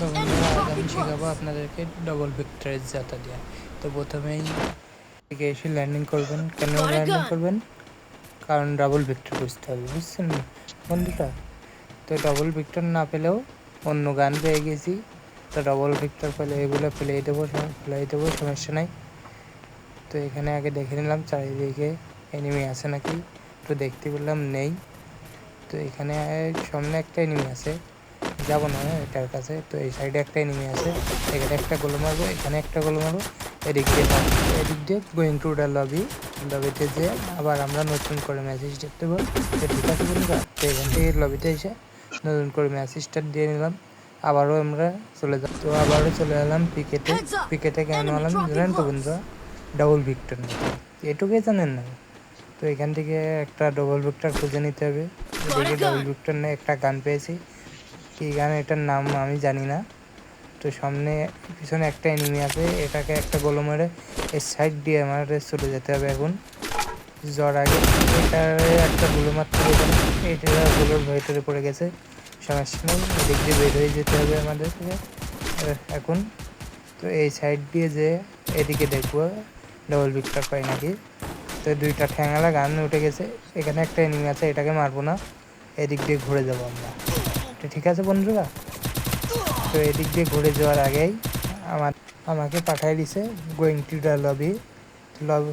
তো বন্ধুরা আজ আমি শেখাবো আপনাদেরকে ডবল ভিক্টরের যাতা দেওয়া তো প্রথমেই এদিকে এসে ল্যান্ডিং করবেন। কেন ল্যান্ডিং করবেন? কারণ ডাবল ভিক্টর বুঝতে হবে বুঝছেন বন্ধুরা তো ডবল ভিক্টর না পেলেও অন্য গান পেয়ে গেছি। তো ডবল ভিক্টর পেলে এগুলো ফেলেই দেবো ফেলেই দেবো সমস্যা নাই। তো এখানে আগে দেখে নিলাম চারিদিকে এনিমি আছে নাকি? তো দেখতে পেলাম নেই। তো এখানে সামনে একটা এনিমি আছে। যাব না এটার কাছে। তো এই সাইডে একটা এনিমি আছে। এখানে একটা গোল মারবো এখানে একটা গোল মারবো। এদিক দিয়ে এদিক দিয়ে গোয়িং টু দ্য লবি লবিতে যে আবার আমরা নতুন করে মেসেজ দেখতে পাবো। তো ঠিক আছে বন্ধুরা তো এখান থেকে লবিতে এসে নতুন করে মেসেজটা দিয়ে নিলাম। আবারও আমরা চলে যাব। তো আবারও চলে এলাম পিকেটে পিকেটে কেন এলাম জানেন তো বন্ধুরা? ডাবল ভিক্টর এটুকুই জানেন না। তো এখান থেকে একটা ডবল ভিক্টর খুঁজে নিতে হবে। ডবল ভিক্টর নিয়ে একটা গান পেয়েছি। কি গান এটার নাম আমি জানি না। তো সামনে পিছনে একটা এনিমি আছে, এটাকে একটা গোলো মেরে এর সাইড দিয়ে আমার চলে যেতে হবে এখন। জ্বর আগে এটারে একটা গুলো মারতে হবে এটা গুলোর ভেতরে পড়ে গেছে। সমস্যা নেই এদিক দিয়ে বের হয়ে যেতে হবে আমাদেরকে এখন। তো এই সাইড দিয়ে যে এদিকে দেখব ডবল ভিক্টর পাই নাকি? তো দুইটা ঠ্যাঙালা গান উঠে গেছে। এখানে একটা এনিমি আছে, এটাকে মারবো না। এদিক দিয়ে ঘুরে যাব আমরা। তো ঠিক আছে বন্ধুরা? তো এদিক দিয়ে ঘুরে যাওয়ার আগেই আমার আমাকে পাঠাই দিছে গোয়িং টু দ্য লবি লব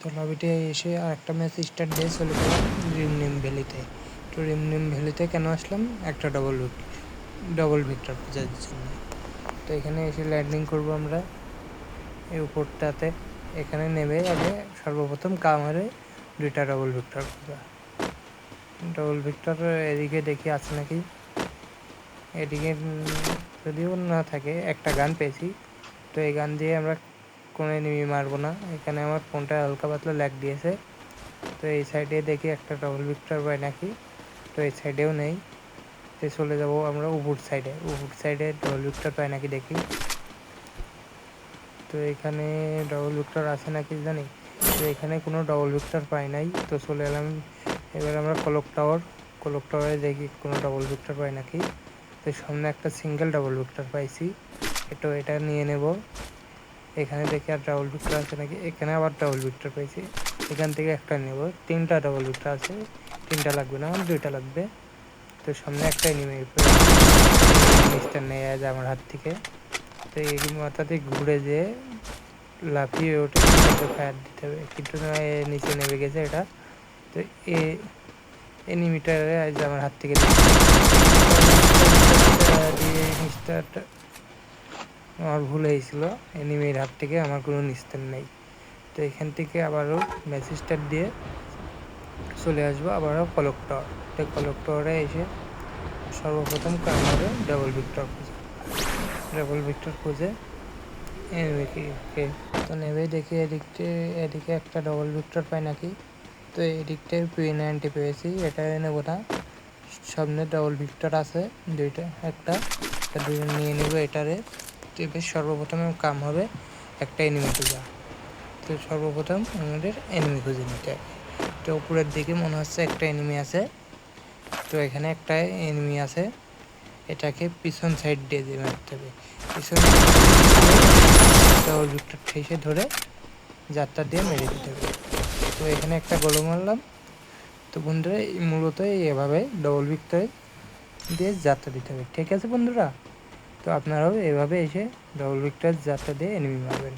তো লবিতে এসে আর একটা ম্যাচ স্টার্ট দিয়ে চলে গেলাম রিমনিম ভ্যালিতে তো রিমনিম ভ্যালিতে কেন আসলাম? একটা ডবল ডবল ভিক্টর খোঁজার জন্য। তো এখানে এসে ল্যান্ডিং করব আমরা। এই উপরটাতে এখানে নেমে আগে সর্বপ্রথম কামারে দুইটা ডবল ভিক্টর খোঁজা ডবল ভিক্টর এদিকে দেখি আছে নাকি? এদিকে যদিও না থাকে, একটা গান পেয়েছি। তো এই গান দিয়ে আমরা কোনো এনিমি মারবো না। এখানে আমার ফোনটা হালকা পাতলা ল্যাগ দিয়েছে। তো এই সাইডে দেখি একটা ডবল ভিক্টর পাই নাকি। তো এই সাইডেও নেই। তো চলে যাব আমরা উপর সাইডে উপর সাইডে ডবল ভিক্টর পাই নাকি দেখি। তো এখানে ডবল ভিক্টর আছে নাকি জানি। তো এখানে কোনো ডবল ভিক্টর পাই নাই। তো চলে এলাম এবার আমরা কলক টাওয়ার কলক টাওয়ারে দেখি কোনো ডবল ভিক্টর পাই নাকি। তো সামনে একটা সিঙ্গেল ডবল ভিক্টর পাইছি। একটু এটা নিয়ে নেব। এখানে দেখি আর ডাবল ভিক্টর আছে নাকি। এখানে আবার ডাবল ভিক্টর পাইছি। এখান থেকে একটা নেব। তিনটা ডাবল ভিক্টর আছে। তিনটা লাগবে না আমার দুইটা লাগবে। তো সামনে একটাই নিমে মিস্টার নেই আজ আমার হাত থেকে। তো এই মাথাতে ঘুরে যেয়ে লাফিয়ে ওঠে ফায়ার দিতে হবে। কিন্তু নিচে নেমে গেছে এটা। তো এ এনিমিটারে আজ আমার হাত থেকে দিয়ে নিস্তারটা আমার ভুল হয়েছিল। এনিমির হাত থেকে আমার কোনো নিস্তার নেই। তো এখান থেকে আবারও মেসেজটা দিয়ে চলে আসব। আবারও কলক টাওয়ার তো কলক টাওয়ারে এসে সর্বপ্রথম কামারে ডাবল ভিক্টর খুঁজে। ডাবল ভিক্টর খুঁজে এনিমিকে তো নেবে দেখি এদিকে এদিকে একটা ডবল ভিক্টর পাই নাকি? তো এদিকটায় পি নাইনটি পেয়েছি। এটা নেব না সামনে ডাবল ভিক্টর আছে দুইটা, একটা দুইটা নিয়ে নেব, এটারে তো এবার সর্বপ্রথম কাম হবে একটা এনিমি খোঁজা। তো সর্বপ্রথম আমাদের এনিমি খুঁজে নিতে তো উপরের দিকে মনে হচ্ছে একটা এনিমি আছে। তো এখানে একটা এনিমি আছে। এটাকে পিছন সাইড দিয়ে দিয়ে মারতে হবে। পিছন ডাবল ভিক্টর ঠেসে ধরে যাত্রা দিয়ে মেরে দিতে হবে। তো এখানে একটা গোল মারলাম তো বন্ধুরা মূলত এভাবে ডবল ভিক্টরি দিয়ে যাত্রা দিতে হবে। ঠিক আছে বন্ধুরা? তো আপনারাও এভাবে এসে ডবল ভিক্টর যাত্রা দিয়ে এনিমি মারবেন।